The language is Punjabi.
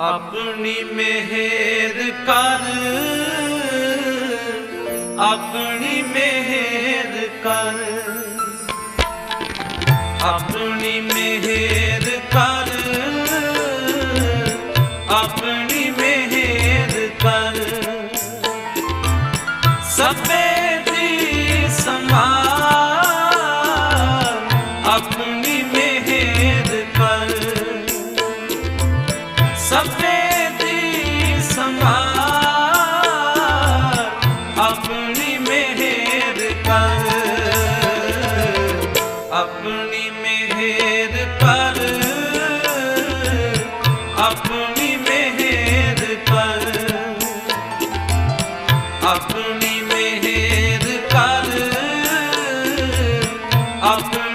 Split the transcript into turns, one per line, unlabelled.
ਆਪਣੀ ਮਿਹਰ ਕਰ। ਆਪਣੀ ਮਿਹਰ ਕਰ। ਆਪਣੀ ਮਿਹਰ ਕਰ। ਆਪਣੀ ਮਿਹਰ ਕਰ। ਸਭੇ ਦੀ ਸਮਾਨ ਆਪਣੀ ਸਭੇ ਦੀ ਆਪਣੀ ਮਿਹਰ ਕਰ ਆਪਣੀ ਮਿਹਰ ਪਰ ਆਪਣੀ ਮਿਹਰ ਪਰ ਆਪਣੀ ਮਿਹਰ ਕਰ ਆਪਣੀ